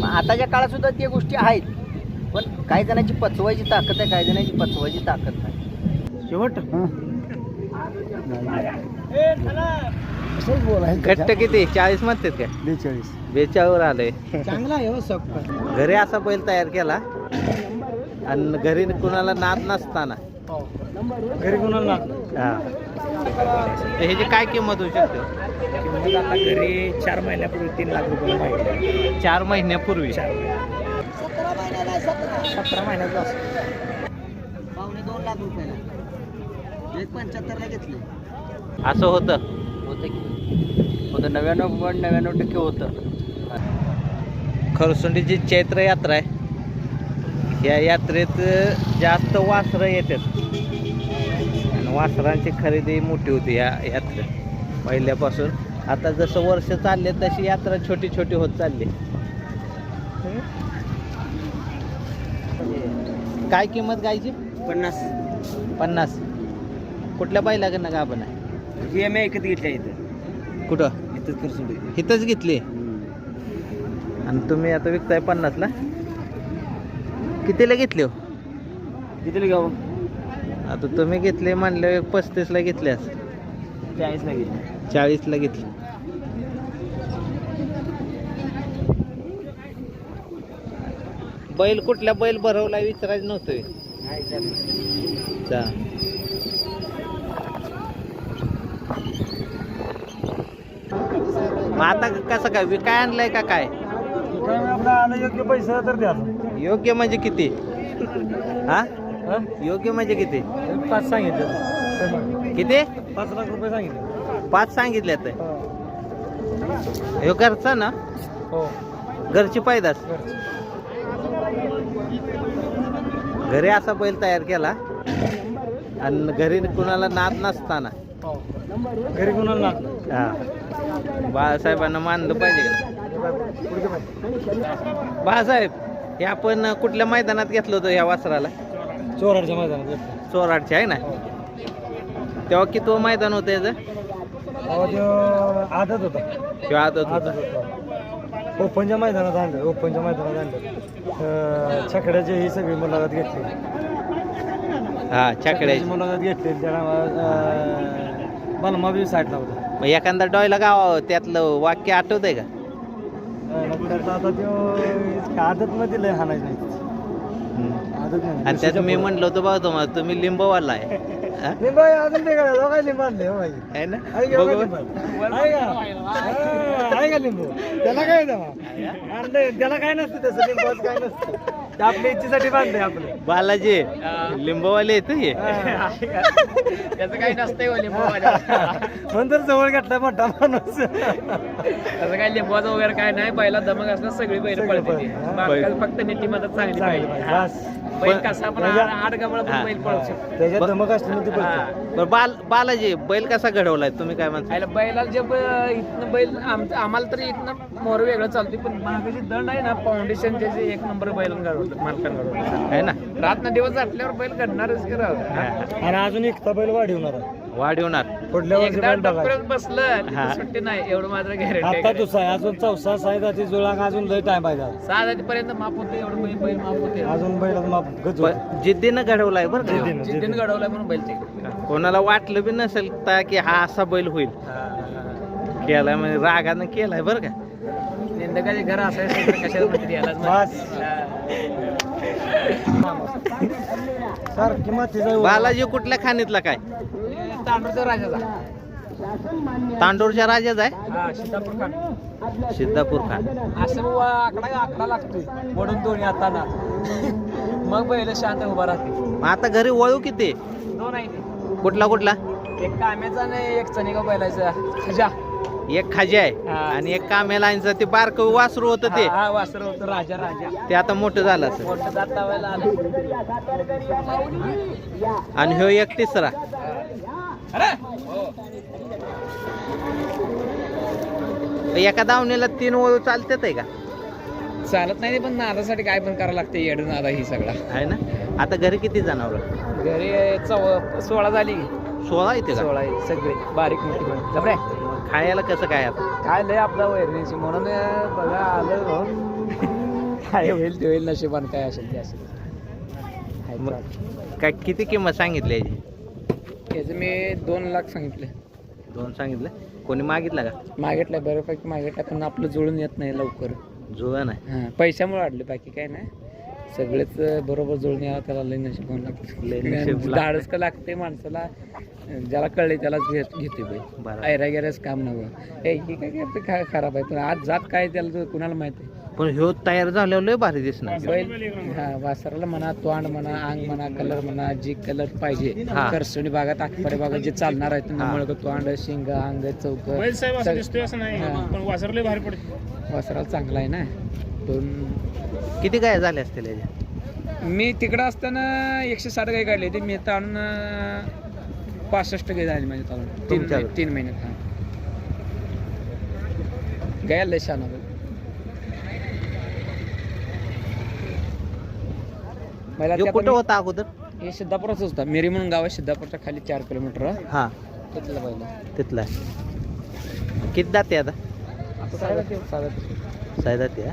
मग आताच्या काळात सुद्धा त्या गोष्टी आहेत. पण काही जणांची पचवायची ताकद आहे काही जणांची पचवायची ताकद नाही. शेवट? घट्ट किती? चाळीस म्हणतात काय बेचाळीस. बेचाळीवर आलंय. चांगला आहे हो सब घरी असा बैल तयार केला. आणि घरी कुणाला नाद नसताना. घरी कोणाला हा. तर ह्याची काय किंमत होऊ शकते? आता घरी चार महिन्यापूर्वी तीन लाख रुपये चार महिन्यापूर्वी? सतरा महिन्याचा पावणे दोन लाख रुपयाला. एक पंच्याहत्तरला घेतले. असं होतं? होतं की होतं. नव्याण्णव पॉईंट नव्याण्णव टक्के होतं. खरसुंडीची चैत्र यात्रा आहे या यात्रेत जास्त वासरं येतात. आणि वासरांची खरेदी मोठी होती या यात्रेत. पहिल्यापासून. आता जसं वर्ष चालले तशी यात्रा छोटी छोटी होत चालली. काय किंमत गायची? पन्नास. पन्नास. कुठल्या बैलाकडनं का आपण जी एम एकत घेतल्या इथं. कुठं? इथंच इथंच घेतली? आणि तुम्ही आता विकताय पन्नासला? कितीला घेतले हो? कितीला गाव आता तुम्ही घेतले म्हणले पस्तीसला घेतल्यास. चाळीसला घेतले. चाळीसला घेतले. बैल कुठल्या बैल भरवला विचारायचं नव्हतं. चा. मग आता कसं काय? विकाय आणलंय का काय? आलं योग्य पैसा तर द्या. योग्य म्हणजे किती? हा? योग्य म्हणजे किती? पाच सांगितलं. किती? पाच लाख रुपये सांगितले. पाच सांगितले ते ह्यो घरचा ना? हो. घरची पायदास घरी असा बैल तयार केला. आणि घरी कुणाला नाद नसताना. हो. घरी कोणाला हा. बाळासाहेबांना मानलं पाहिजे का? बाळासाहेब हे आपण कुठल्या मैदानात घेतलं होतं या वासराला? चोराडच्या मैदानात चोराडचे आहे ना? तेव्हा किती मैदान होतं याचं? आदत होता. किंवा आदत आदत होतं. होता ओपनच्या मैदानात आणलं ओपनच्या मैदानात आणलं. छकड्याची ही सगळी मुलाखत घेतली. हा छकड्याची. मुलाखत घेतली. त्याला बलमा बी साईडला होता. मग एखादा डॉयला गाव त्यातलं वाक्य आठवत आहे का? नंतर आता तो आदत मध्ये लय हाणायचं नाही आदत आणि त्यात मी म्हणलं होतं बघा तुम्हाला तुम्ही लिंबवाला आहे. हा? लिंबा अजून ते काय लिंबा आणले हो बाई. आहे ना? आहे का बघू. लिंबा? आहे का? हा, आहे का लिंबू? त्याला काय आणलंय त्याला काय नसतं तसं लिंबाचं काय नसतं. आपल्या इच्छेसाठी बांधले आपलं. बालाजी लिंबवाले येतं हे. त्याचं काही नसतंय म्हणून तर जवळ घेतलाय मोठा माणूस. असं काय लिंबवाचं वगैरे काय नाही बैला दमक असणार सगळी बैल सगळी पळते फक्त नीती मदत चांगली पाहिजे. हा. बैल कसा पण आठ गमळ हा. पण बैल पळू शकतो. त्याच्यात धमक असली ना ती हा. पळते. बरं बाल बालाजी बैल कसा घडवलाय? तुम्ही काय म्हणता? आयला बैलाला जे ब- इथनं बैल आमचं आम्हाला तरी इथनं मोर वेगळं चालते पण मागाची दंड आहे ना फाउंडेशन जे एक नंबर बैल घडवलं आहे ना? दिवस आटल्यावर बैल घडणारच की राव. हा. आणि अजून एक बैल वाढवणार आहे. वाढवणार. पुढल्या वर्षी एकदा बैल बघायचं. डॉक्टरात बसलं की हा. सुट्टी नाही एवढं मात्र आता दुसरा आहे अजून चौसा साईदा ती जुळांग अजून लय टाइम पाहिजे सहा पर्यंत माप होते एवढं बैल बैल माप होते. अजून बैल माप पण जिद्दीनं घडवलाय बरं का? ह्यो. जिद्दीनं. जिद्दीनं. घडवलाय म्हणून बैल ते. कोणाला वाटलं बी नसेल ता की हा असा बैल होईल. केलाय म्हणजे रागानं केलाय बरं का? निंदकाचे घर असायचं कशाला म्हणते. सर किंमत बालाजी कुठल्या खाणीतला काय? तांडूरचा राजाचा. तांडूरच्या राजाचा आहे? सीतापूर खान सिद्धापूर खान असं आकडा आकडा लागतोय. मोडून दोन्ही हाताना. मग बैल शांत उभा राहते. मग आता घरी वळू किती? दोन आहे. कुठला कुठला? एक काम्याचा आणि एक बैलाचा. खजा एक खाजी आहे हा. आणि एक कामेलांचं ते बारक वासरू होतं ते. हा वासर होतं राजा राजा. ते आता मोठं झालं असं मोठं आलं. आणि ह्यो एक तिसरा. अरे! एका दावणीला तीन वळू चालतात आहे का? चालत नाही पण नादासाठी काय पण करावं लागतं येड नादा ही सगळा. आहे ना? आता घरी किती जनावर? घरी चौ सोळा झाली. सोळा येते का? सोळा आहे. सगळे बारीक मोठी पण. जबरे. खायला कसं काय आता? काय लय आपला वैरणीची म्हणून बघा आलं हो. काय होईल ते होईल नशिबान काय असेल ते असेल. मग. काय किती किंमत सांगितली याची? याचं मी दोन लाख सांगितले. दोन सांगितलं. कोणी मागितलं का? मागितलंय बऱ्यापैकी मागितलं पण आपलं जुळून येत नाही लवकर. जुळा नाही. हां पैशामुळे वाढले बाकी काय नाही. सगळेच बरोबर जुळून यावं त्याला लई नशीब लागतं. धाडस का लागते माणसाला ज्याला कळले त्यालाच घेत घेते बाई. आयरा गेल्यास काम नवं ए ही काय करते? खा खराब आहे. पण आज जात काय त्याला कुणाला माहिती आहे? पण ह्यो तयार झाल्यावर लय भारी दिसणार. बैल हा वासराला म्हणा तोंड म्हणा अंग म्हणा कलर म्हणा जी कलर पाहिजे. हा. करसोनी भागात आखपारे भागात जे चालणार आहे हा. मुळग तोंड शिंग अंग चौक. असं सग- दिसतोय असं नाही. पण वासरले भारी पडते वासराला चांगला आहे ना. दोन किती काय झाले असतील याचे? मी तिकडं असताना एकशे साठ गाई काढली होती. मी आता आणून पासष्ट गाई झाली माझ्या तालुक्यात. तीन? महिने- तीन महिन्यात हा. गाय लय शान मला कुठं होता अगोदर? हे सिद्धापूरच होता. मेरी म्हणून गाव आहे सिद्धापूरच्या खाली चार किलोमीटर. हा. तिथलं पहिलं. तिथला किती जाते आता? साधा ते- साधा ते. साय जाते हा?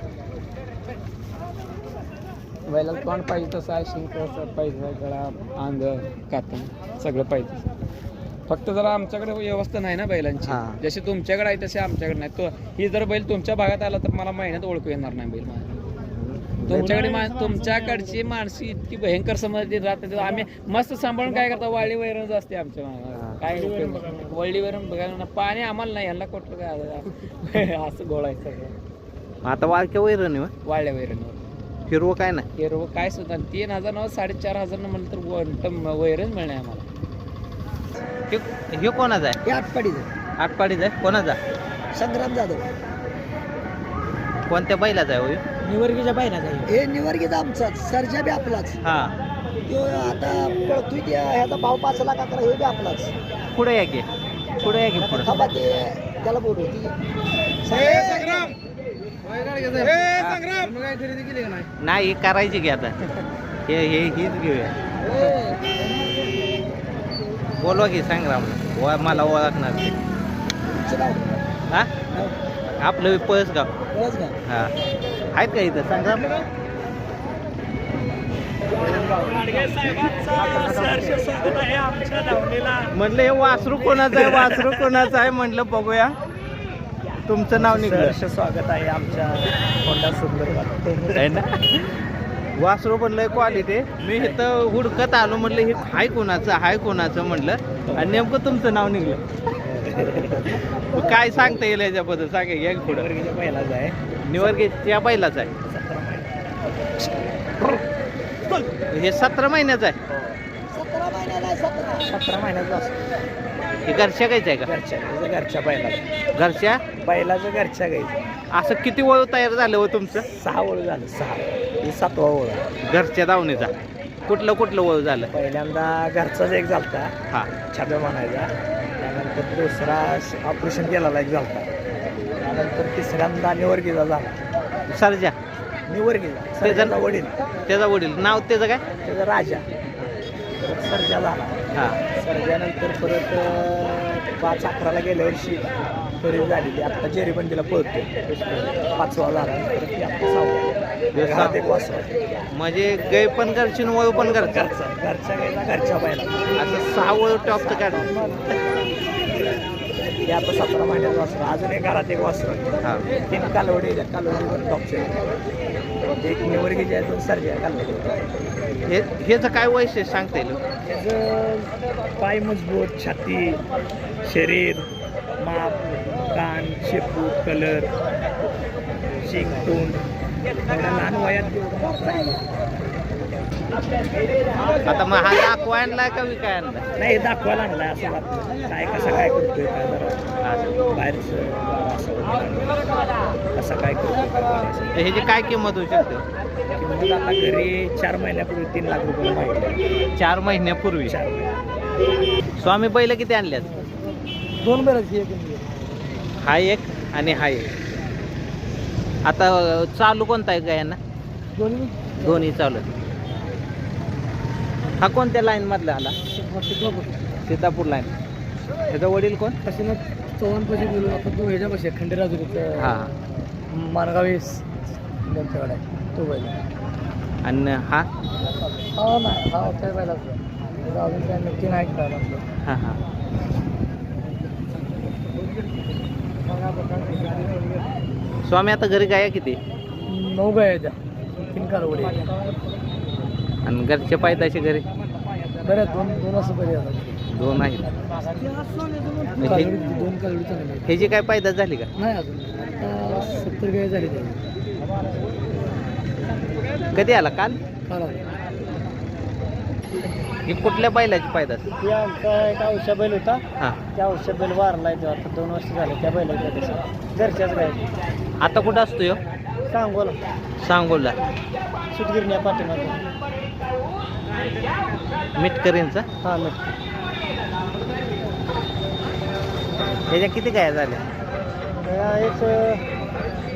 बैलाला तोंड पाहिजे तसं आहे शिंक पाहिजे गळा अंग कातन सगळं पाहिजे फक्त जरा आमच्याकडे व्यवस्था नाही ना बैलांची. जशी तुमच्याकडे आहे तसे आमच्याकडे नाही तो ही जर बैल तुमच्या भागात आला तर मला महिन्यात ओळखू येणार नाही बैल माझा तुमच्याकडे तुमच्याकडची माणसं इतकी भयंकर समजली राहते आम्ही मस्त सांभाळून काय करता वाळी वैरणच असते आमच्या. काय उपयोग नाही. वळली वैरण बघायला ना पाणी आम्हाला नाही यांना कुठलं काय असं गोळायचं सगळं. आता वाळक्या वैरण आहे वाळल्या वैरणवर हिरवं काय नाही. हिरवं काय सुद्धा तीन हजार नव्हतं साडेचार हजार म्हणलं तर वंटम वैरण मिळणे आम्हाला. ह्यो कोणाचा आहे? हे आटपाडीचं आटपाडीचा आहे? कोणाचा संग्राम जाधव. कोणत्या बैलाचा आहे हो? निवर्गीच्या बायनाचा हे निवर्गीचा आमचाच सरजा बी आपलाच. हा. तो आता पळतोय त्या ह्याचा भाव पाच लाख अकरा हे बी आपलाच. पुढे या की. पुढे या की पुढे. थांबा ते त्याला खरेदी केली का नाही? नाही करायची की आता. हे हे हीच घेऊया. बोलवा की संग्राम. व मला ओळखणार ते तुमचं नाव? हा? आपलं पळस गाव. का हा. आहेत का इथं? म्हटलं हे वासरू कोणाचं आहे? वासरू कोणाचं आहे? म्हटलं बघूया. तुमचं नाव निघलं. सहर्ष स्वागत आहे आमच्या होंडा सुंदर आहे ना? वासरू पण लय क्वालिटी मी इथं हुडकत आलो म्हटलं हे हाय कोणाचं? हाय कोणाचं? म्हटलं. आणि नेमकं तुमचं नाव निघलं. मग काय सांगता येईल याच्याबद्दल? सांगा घ्या की पुढं. निवर्गीच्या पहिलाच आहे. निवर्गीच्या बैलाच आहे. हे सतरा महिन्याचं आहे. सतरा महिन्याला सतरा. सतरा महिन्याचा असतो. हे घरच्या गायचं आहे का? घरच्या गाईचं घरच्या बैलाचं घरच्या? बैलाचं घरच्या गाईचं असं किती वळ तयार झालं हो तुमचं? सहा ओळ झालं सहा. ही सातवा ओळ आहे. घरच्या दावणीचा. कुठलं कुठलं वळ झालं? पहिल्यांदा घरचाच एक झालता. हा. छाप्या म्हणायचा. त्यानंतर दुसरा ऑपरेशन केलेला एक झालता. त्यानंतर तिसऱ्यांदा निवर्गीचा झाला. सरजा. निवर्गीचा ते जण- सर्जाचा वडील. त्याचा वडील. नाव त्याचं काय? त्याचा राजा. परत सर्जा झाला. हा. सर्जानंतर परत अं, पाच अकराला गेल्या वर्षी खरेदी झालेली. आत्ता जेरीबंदीला पळतो पाचवा झाला. परत ती आत्ता सहावा. घरात एक वासरा म्हणजे गै पण आणि वळ पण घरचा घरचा घरच्या गायला घरच्या बायला. असं सहा वळ टॉपचं काढ. हे आता सतरा महिन्याचं वासरा अजून एक घरात एक वासरा तीन कालवडी कालवडीवर टॉपचे एक निवर्गीचे आहे दोन सर्जे कालवडी. हे ह्याचं काय वैशिष्ट्य सांगता येईल? त्याचं पाय मजबूत छाती शरीर माप कान शेपू कलर शिंग तोंड. लहान वयात. आता मग हा दाखवा आणलाय का विकाय आणला? नाही दाखवायला आणलाय असं वाटतं. काय कसं काय करतोय काय जरा बाहेरचं असं काय करतोय ह्याची काय किंमत होऊ शकते? किंमत आता घरी चार महिन्यापूर्वी तीन लाख रुपये चार महिन्यापूर्वी? चार महिने स्वामी बैल किती आणल्यात? दोन बरं हा एक आणि हा एक. आता चालू कोणता आहे गायांना दोन्ही. दोन्ही चालू आहेत. हा कोणत्या लाईन मधला आला? सीतापूर लाईन त्याचा वडील कोण? चव्हाण पाशी गेलो आपण तो ह्याच्यापाशी खंडेराजुरीचं हा मानगावी त्यांच्याकडे आहे. तो बैल आणि हा? हा नाही हा त्या बैलाचा अजून काय नक्की नाही कळलं हां हां. स्वामी आता घरी गाया किती? नऊ गाय त्या. तीन कालवडी आणि घरच्या पायदाशी घरी? बऱ्या दोन दोन असं बरे आहेत. दोन आहेत. दोन कालवडी चांगली आहेत. ह्याची काय पायदास झाली का? नाही अजून. आता सत्तर गाय झाली त्याची. कधी आला? काल? काला ही कुठल्या बैलाची पायदास ते आमचा एक औषध बैल होता. हां. त्या औषध बैल वारला आहे तो. आता दोन वर्ष झाले त्या बैलाच्या तसं घरच्याच गाय आता कुठं असतो ह्यो सांगोला. सांगोला. सुटगिरण्या पाठीमागे. मिटकरींचा हा मिठ. ह्याच्या किती गाया झाल्या? एक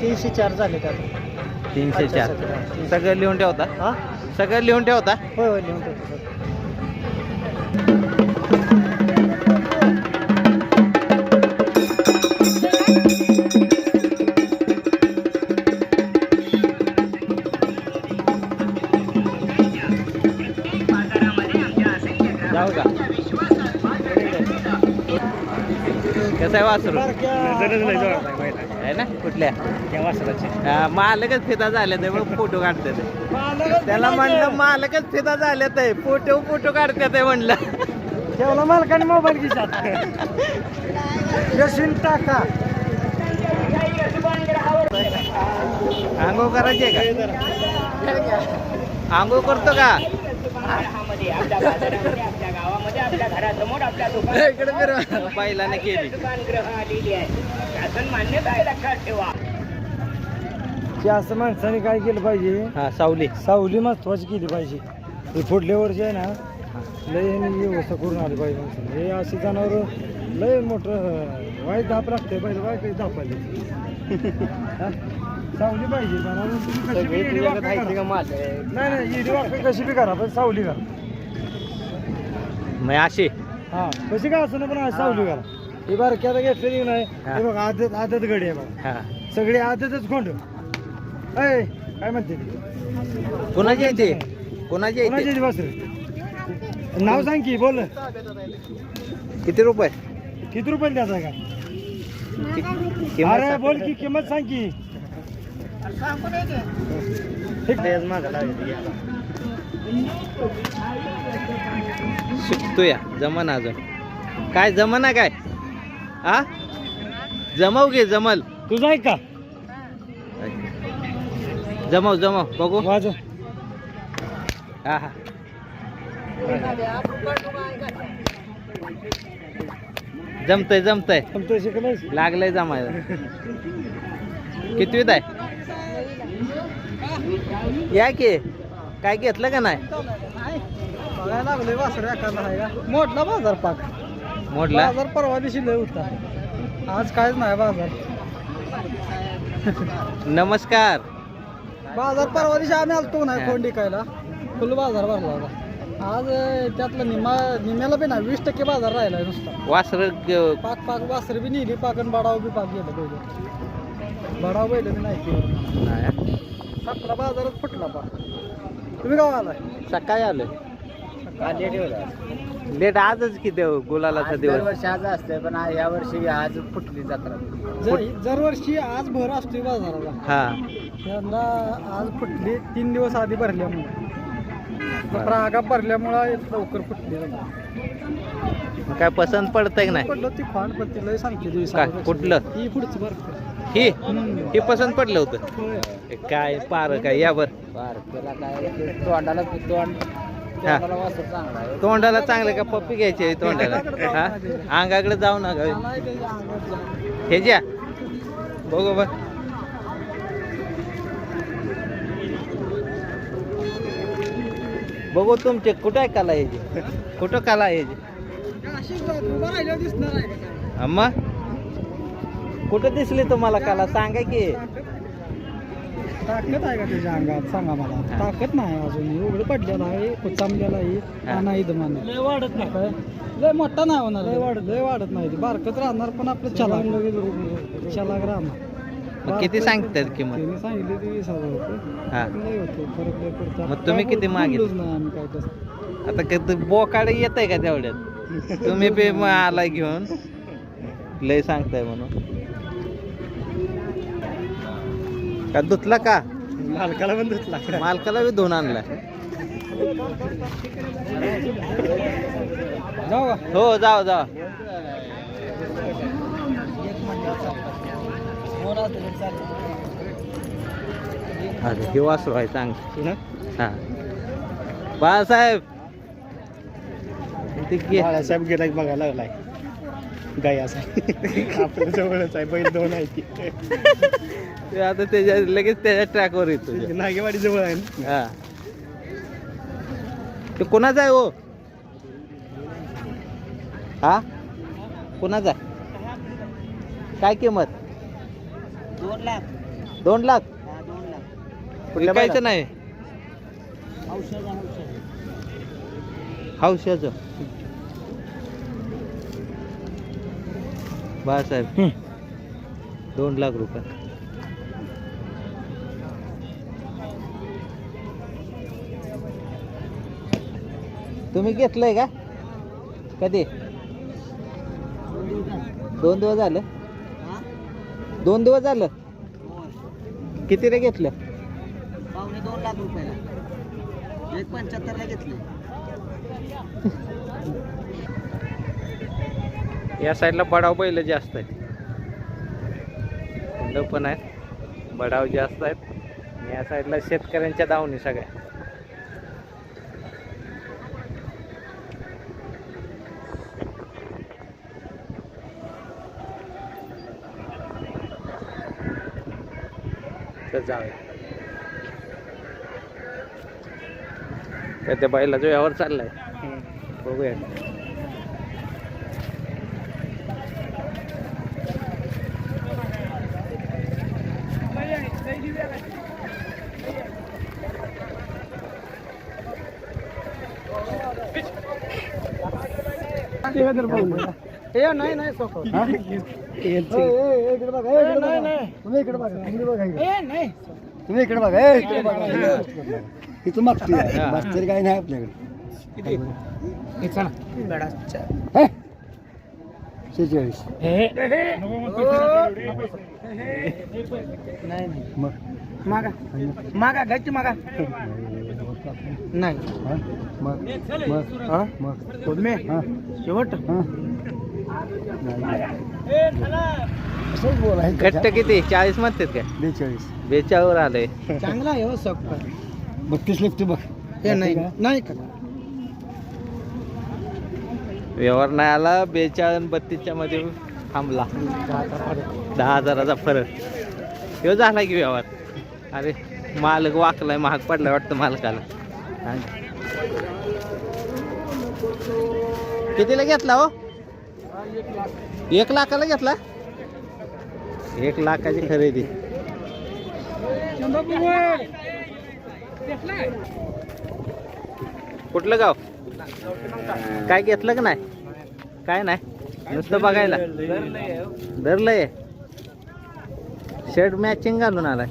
तीनशे चार झाले त्यात. तीनशे चार. सगळं लिहून ठेवता? हा? सगळं लिहून ठेवता? होय होय लिहून ठेवतो. सर कसं आहे वासरू. आहे ना? कुठल्या? मालकच फिदा झाले ते मग फोटो काढते ते त्याला म्हणलं मालकच फिदा झाले ते फोटो फोटो काढते ते म्हणलं. ठेवला मालकाने मोबाईल खिशात यशीन टाका. आंघोळ करायची आहे का? आंघोळ करतो का? इकडे फिरवा बैलाने केली. की असं माणसाने काय केलं पाहिजे? हा सावली. सावली महत्वाची केली पाहिजे. हे पुढल्या वर्षी आहे ना लय व्यवस्था करून आली पाहिजे माणसाने. हे असे जनावर लय मोठं वाईट धाप लागते पाहिजे वाईट काही धापायला हा? सावली पाहिजे तुम्ही कशी बी वाकडं करा. नाही नाही येडी वाकडं कशी बी करा पण सावली करा. मग अशी. हा कशी काय असं ना पण आज सावली करा. ही बारक्याला घेतलेली नाही हा. हे बघा आदत आदत गडी आहे बघा. हा. सगळे आदतच खोंड. अय काय म्हणते? ती? कोणाची येते कोणाची कोणाची ती वासरं? नाव सांग की बोल. किती रुपये? किती रुपये द्यायचा का? कि- किंमत अरे सांग. बोल की किंमत सांग की. शिकतो या जमन अजून. काय जमना काय? हा जमव घे जमल. तुझा आहे का? जमव जमव बघू. हा हा. जमतय जमतय. तुमचं शिकलायस? लागलंय जमायला. कितवीत आहे? या की. काय घेतलं का नाही? बघायला लागलोय वासर एखादा आहे का? मोठला बाजार पाक. मोडला बाजार परवा दिवशी लय होता. आज कायच नाही बाजार. नमस्कार. बाजार परवा दिवशी आम्ही आलतो नाही हा. कोंडी कायला फुल बाजार भरला होता. आज त्यातलं निम्मा निम्याला बी नाही वीस टक्के बाजार राहिला नुसता. वासर पाक पाक वासर बी नेली पाक आणि बडाव बी पाक गेलं पहिले. बडाव बैल बी नाही. आपला बाजारात फुटला पा तुम्ही गाव आलाय? सकाळी आलोय. लेट आजच किती गुलालाचा दिवस. आज असते पण या वर्षी आज फुटली जत्रा. दरवर्षी आज भर असतोय बाजाराला. हा. यंदा आज फुटली तीन दिवस आधी भरल्यामुळे. रागा भरल्यामुळे लवकर फुटली मग काय पसंत पडतंय का नाही? पडलं ती फांड पण ती लय सांगते ती काय कुठलं? ही पुढची बरं ही. ही पसंत पडलं होतं. हे काय पार काय? यावर त्याला काय ते तोंडाला तोंड हा. तोंडाला वासर चांगला आहे. तोंडाला चांगलं का? पप्पी घ्यायची आहे तोंडाला. हा? अंगाकडे जाऊ नका. हे ज्या बघू बघ बघू तुमचे कुठं कला याची कुठं कला आहे काय? अम्मा? कुठं दिसली तुम्हाला कला? सांगा की. ताकद आहे का त्याच्या अंगात? सांगा मला. ताकद नाही अजून. एवढं पडलेलं आहे कुचामलेलं आहे. हा. नाही दमान लय वाढत नाही. काय? लय मोठा नाही होणार. लय वाढत लय वाढत नाही. ते बारकत राहणार पण आपलं चलाग चलाग राहणार. मग किती सांगतात किंमत त्यांनी सांगितले ते वीस हजार रुपये हा. नाही होतो. फरक लय पडतो मग तुम्ही किती मागितले? नाही आम्ही काय तसं आता कधी बोकाड येत आहे का तेवढ्यात? तुम्ही बी आला घेऊन. लय सांगताय म्हणून. का धुतला का? मालकाला पण धुतला. मालकाला बी धुवून आणला का? हो जाओ जाओ अरे हे वासरू आहे चांग हा बाळासाहेब. ते घे. बाळासाहेब गेला की बघायला लागलाय. गाय असा. आपल्या जवळच आहे बैल दोन आहे ते आता त्याच्या लगेच त्याच्या ट्रॅकवर येतो. नागेवाडी जवळ आहे ना? हा. ते कोणाचा आहे हो? हा? कोणाचा? काय किंमत? दोन लाख. दोन लाख? दोन लाख. विकायचं नाही औषध औषध. हौशाचं बाळासाहेब दोन लाख रुपये. तुम्ही घेतलंय का? कधी? दोन दिवस झालं. दोन दिवस झालं? किती रे घेतलं? पावणे दोन लाख रुपयाला. एक पंच्याहत्तरला घेतले. या साईडला बडाव बैल जास्त आहेत. पण आहेत. बडाव जास्त आहेत. या साईडला शेतकऱ्यांच्या दावणी सगळ्या. तर त्या बैलाचा व्यवहार चाललाय बघूया. ए नाही नाही सोको इकडे बघा ए, इकडे बघा. तुम्ही इकडे बघा इकडे बघा इकडे. तुम्ही इकडे बघा ए, इकडे बघा इथं हा. काय नाही आपल्याकडे. हे? शेहेचाळीस. मग मागा. मागा. घ्यायची मागा. नाही. हा? मग. मग. हा? हा? शेवट. हा? घट्ट किती? चाळीस म्हणतात काय बेचाळीस. बेचाळीवर आले चांगला आहे हो सब बत्तीस लिफ्ट बघ. हे नाही. नाही का? व्यवहार नाही आला. बेचाळीस आणि बत्तीसच्या मध्ये थांबला. दहा हजाराचा फरक. ह्यो झाला की व्यवहार. अरे मालक वाकलाय महाग पडलाय वाटतं मालकाला. कितीला घेतला हो? एक लाखाला घेतला? एक लाखाची खरेदी. कुठलं गाव? काय घेतलं का नाही? काय नाही? नुसतं बघायला. धरलंय. शर्ट मॅचिंग घालून आलाय.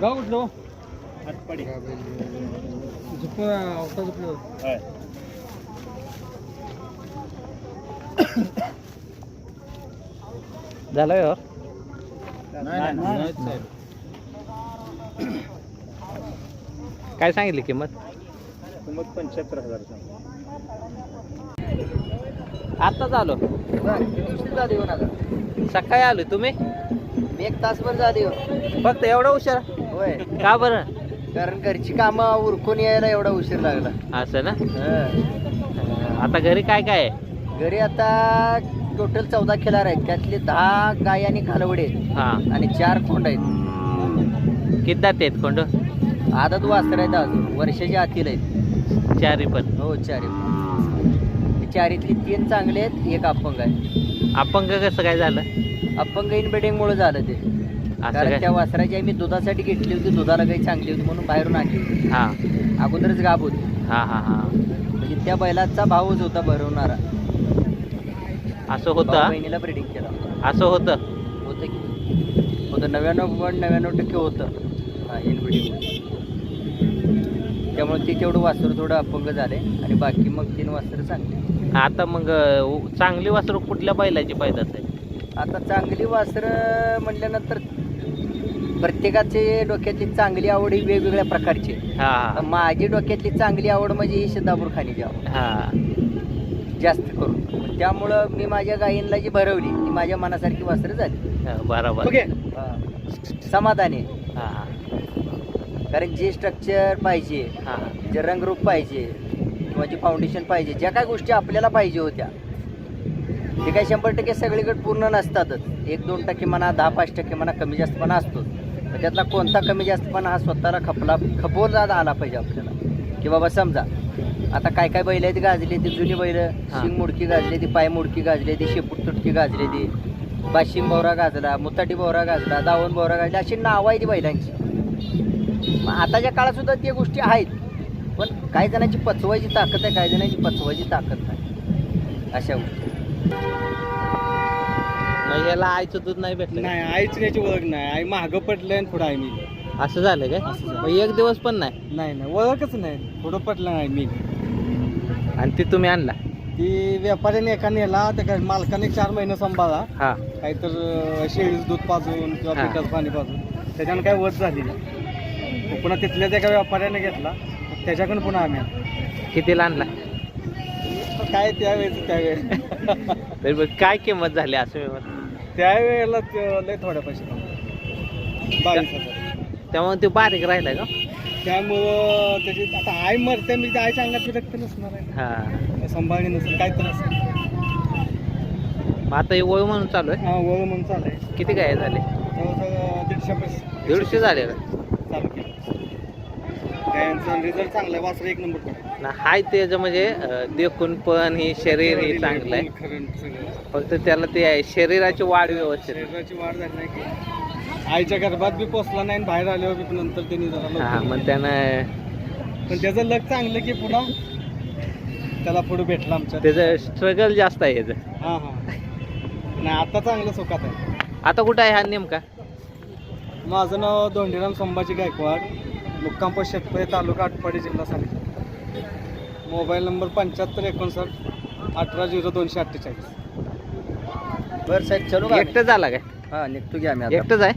गाव कुठलं? हातपाडी. झालं व्यवहार काय सांगितली किंमत? किंमत पंच्याहत्तर हजार आत्ताच आलो. सकाळी आलो तुम्ही? एक तासभर झाली हो. फक्त एवढा उशीर? होय. का बरं? कारण घरची कामं उरकून यायला एवढा उशीर लागला. असं ना? आता घरी काय काय आहे? घरी आता टोटल चौदा खिलार आहेत. त्यातले दहा गाय आणि खालवडे आहेत. हा. आणि चार खोंड आहेत. किती दाते आहेत कोंड आदत वासर आहेत अजून. वर्षाच्या आतील आहेत. चारी पण. हो चारी. ते चारीतली तीन चांगले आहेत एक अपंग आहे. अपंग कसं काय झालं? अपंग इनबेडिंगमुळे झालं ते. असं कारण काय? त्या वासराची आम्ही दुधासाठी घेतली होती दुधाला काही चांगली होती म्हणून बाहेरून आणली होती. हा. अगोदरच गाब होती. हा हा हा. की त्या बैलाचा भावच होता भरवणारा. असं होतं? भाऊ? बहिणीला प्रिडिंग केला असं होतं? होतं की होतं. नव्याण्णव पॉईंट नव्याण्णव टक्के होतं. हा त्यामुळे ते तेवढं वासरू थोडं अपंग झाले आणि बाकी मग तीन वासरं चांगली. आता मग अं, चांगली वासरू कुठल्या बैलाची पैदास आहे? आता चांगली वासरं म्हणल्यानंतर प्रत्येकाचे डोक्यातली चांगली आवड ही वेगवेगळ्या प्रकारची आहे. हा. माझी डोक्यातली चांगली आवड म्हणजे ही शदापूर खाण्याची आवड. हा. जास्त करून. त्यामुळं मी माझ्या गायींना जी भरवली ती माझ्या मनासारखी वासरं झाली. बरोबर. ओके. समाधानी आहे. हा. कारण जे स्ट्रक्चर पाहिजे हा. जे रंगरूप पाहिजे किंवा जे फाउंडेशन पाहिजे ज्या काय गोष्टी आपल्याला पाहिजे होत्या ते काही शंभर टक्के सगळीकडे पूर्ण नसतातच. एक दोन टक्के म्हणा दहा पाच टक्के म्हणा कमी जास्तपणा असतोच. पण त्यातला कोणता कमी जास्तपणा हा स्वतःला खपला खपवला आला पाहिजे आपल्याला. की बाबा समजा आता काय काय बैल आहेत गाजली ती जुनी बैल. शिंग मुडकी गाजली ती पाय मुडकी गाजली ती शेपूट तुटकी गाजली ती. बाशिंग बोवरा गाजला मुताटी बोवरा गाजला दावण बोवरा गाजली अशी नावं आहे ती बैलांची. मग आताच्या काळात सुद्धा त्या गोष्टी आहेत पण काही जणांची पचवायची ताकद आहे काही जणांची पचवायची ताकद नाही. अशा गोष्टी. मग याला आईचं दूध नाही भेटलं का? नाही आईची याची ओळख नाही. आई महाग पडलंय आणि पुढं आहे मी. असं झालं काय? असं झालं. मग एक दिवस पण नाही? नाही नाही ओळखच नाही. पुढं पडलं नाही मी. आणि ती तुम्ही आणला? ती व्यापाऱ्याने एका नेला त्या काय मालकाने चार महिने सांभाळा हा. काहीतर अं, शेळीचं दूध पाजून किंवा हा. पिठाचं पाणी पाजून. त्याच्यानं काय वध झाली नाही. पुन्हा तिथल्याच एका व्यापाऱ्याने घेतला. त्याच्याकडून पुन्हा आम्ही आणला. कितीला आणला? काय त्यावेळेस त्यावेळेस. तरी काय किंमत झाली असं मी म्हणतो. त्यावेळेला ते लय थोड्या पैसे बावीस हजार. त्यामुळे ते बारीक राहिला का? त्यामुळं त्याची आता आई मरते मी त्या आईच्या अंगात रक्त नसणार आहे. हा. संभाळणी नसेल काय तर असेल. मग आता हे वय म्हणून चालू आहे? हा वळ म्हणून चालू आहे. किती काय झाले? जवळजवळ दीडशे पैसे. दीडशे झाले का? रिझल्ट चांगला आहे. वासर एक नंबर ना हाय त्याचं म्हणजे अं, देखून पण ही शरीर हे चांगलं आहे. खरं सगळं फक्त त्याला ते आहे शरीराची वाढ व्यवस्थित. शरीराची वाढ झाली नाही की? आईच्या गर्भात बी पोचला नाही आणि बाहेर आल्यावर बी नंतर त्यांनी जरा हा लवकर- मग त्यानं पण त्याचं लक चांगलं की पुन्हा त्याला पुढे भेटला आमच्या त्याचं स्ट्रगल जास्त आहे याचं. हा हा. नाही आता चांगलं सुखात आहे. आता कुठं आहे हा नेमका? माझं नाव धोंडीराम संभाजी गायकवाड. मुक्काम शेतपळे तालुका आटपाडी जिल्हा सांगली. मोबाईल नंबर पंच्याहत्तर एकोणसाठ अठरा झिरो दोनशे अठ्ठेचाळीस. बरं साहेब चलो का एकटं झाला काय? हा निघतो की आम्ही आता. एकटंच आहे?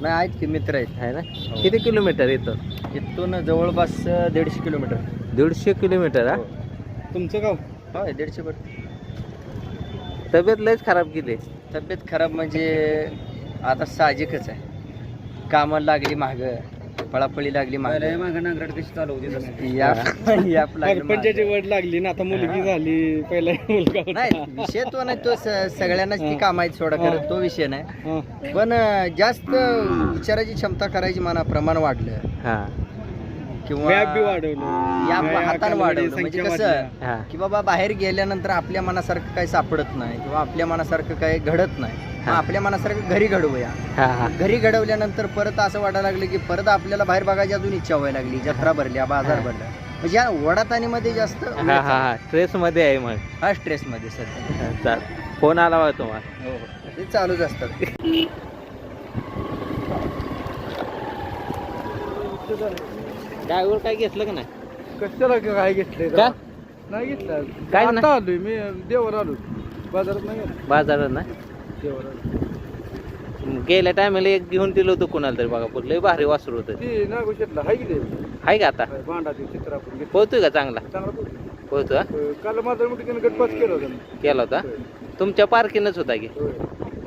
नाही आहेत की मित्र आहेत. आहे ना? किती किलोमीटर येतं इथून जवळपास दीडशे किलोमीटर. दीडशे किलोमीटर हा? तुमचं गाव? होय दीडशे बर तब्येत लयच खराब केली. तब्येत खराब म्हणजे आता साहजिकच आहे. कामाला लागली माग. पळापळी लागली माग नांगरट कशी चालू होती याप सरपंचाची. वड लागली ना आता मुलगी. झाली पहिला मुलगा नाही. विषय तो नाही तो स- सगळ्यांनाच ती. काम आहेत सोडा. करत तो विषय नाही हा. पण अं, जास्त विचाराची क्षमता करायची म्हणा प्रमाण वाढलं हा व्याप बी वाढवलं. या व्याया, हातानं कालावधी, वाढवलं. म्हणजे संख्या कसं वाढल्या. हा. की बाबा बाहेर गेल्यानंतर आपल्या मनासारखं काही सापडत नाही किंवा आपल्या मनासारखं काही घडत नाही. मग हा. आपल्या मनासारखं घरी घडवूया. हा हा. घरी घडवल्यानंतर परत असं वाटायला लागलं की परत आपल्याला बाहेर बघायची अजून इच्छा व्हायला लागली. जत्रा भरल्या बाजार हा. भरल्या. म्हणजे या वडाताणीमध्ये जास्त हा हा हा. स्ट्रेस मध्ये आहे मग. हा स्ट्रेस मध्ये सध्या. हा, चाल. फोन आला बा तुम्हाला. हो ते चालूच असतात. ड्रायव्हर काय घेतलं का नाही? कशाला काय घेतलंय का? नाही घेतलं. काय नाही? आता आलोय मी देवर आलो बाजारात नाही गेलो. बाजारात ना देवर आलो गेल्या टायमाला एक घेऊन दिलं होतं कोणाला तरी बघा लय भारी वासरू होतं. ती हाय की ते आहे का आता? भांडा ते चित्र आपण घेतलं. पोहतोय का चांगला? चांगला पोहोचला. पोहतो हा? काल माझा मोठी गटपास केला होता. मी. केला होता? होय. तुमच्या पार्किंगच होता की? होय.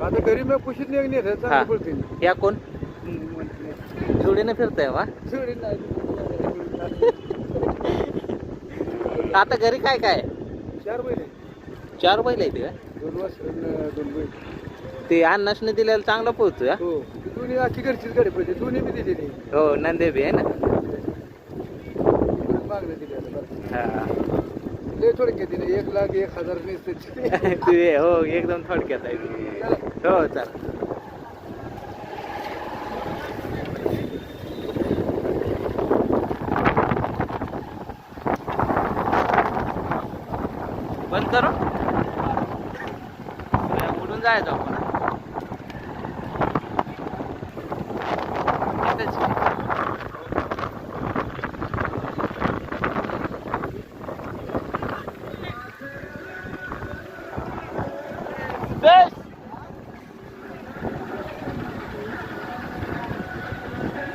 आता घरी मी कुशीत नाही हा. चांगलं पडते या कोण? जोडीने फिरताय वा? आता घरी काय काय? चार महिने चार बैल आहेत का? दोन वर्ष दोन बैल. ते अण्णासने दिलेला चांगला पोहतोय हा? हो. ती दोन्ही आखी घरचीच गाडी पाहिजे दोन्ही बी दिलेली हो नंदे बी आहे ना? मागणी. हा. लय थोडक्यात दिले. एक लाख एक हजार वीस. ते हो एकदम थोडक्यात आहे. हो चला. जायचं आपण.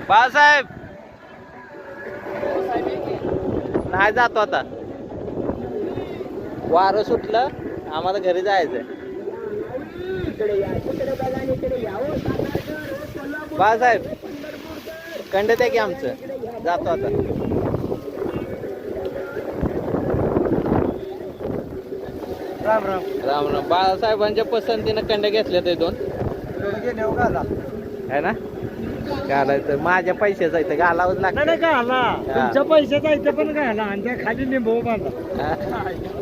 बाळासाहेब! नाही जातो आता. वारं सुटलं आम्हाला घरी जायचंय. बाळासाहेब कंड द्या की आमचं? जातो आता. राम राम. राम राम. बाळासाहेबांच्या पसंतीनं कंड घेतले ते दोन. गेले हो घाला. है ना? घालायचं. माझ्या पैशाचं इथं घालावंच नाही नाही लागतं. घाला. तुमच्या पैशाचा इथे पण घाला आणि त्या खाली लिंबू बांधा.